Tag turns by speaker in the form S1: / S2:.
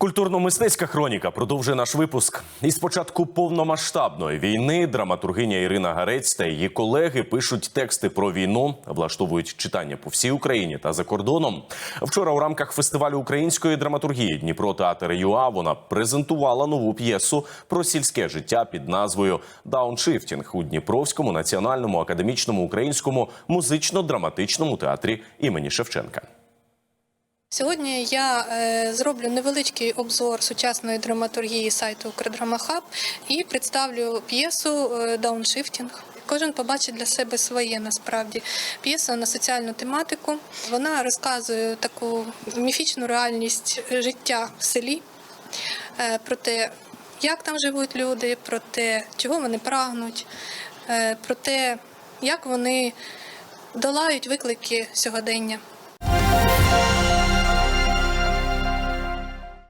S1: Культурно-мистецька хроніка продовжує наш випуск. Із початку повномасштабної війни драматургиня Ірина Гарець та її колеги пишуть тексти про війну, влаштовують читання по всій Україні та за кордоном. Вчора у рамках фестивалю української драматургії Дніпро театр ЮА вона презентувала нову п'єсу про сільське життя під назвою Дауншифтінг у Дніпровському національному академічному українському музично-драматичному театрі імені Шевченка.
S2: Сьогодні я е, зроблю невеличкий обзор сучасної драматургії сайту Укрдрамахаб і представлю п'єсу е, Дауншифтінг. Кожен побачить для себе своє насправді. П'єса на соціальну тематику. Вона розказує таку міфічну реальність життя в селі, е, про те, як там живуть люди, про те, чого вони прагнуть, про те, як вони долають виклики сьогодення.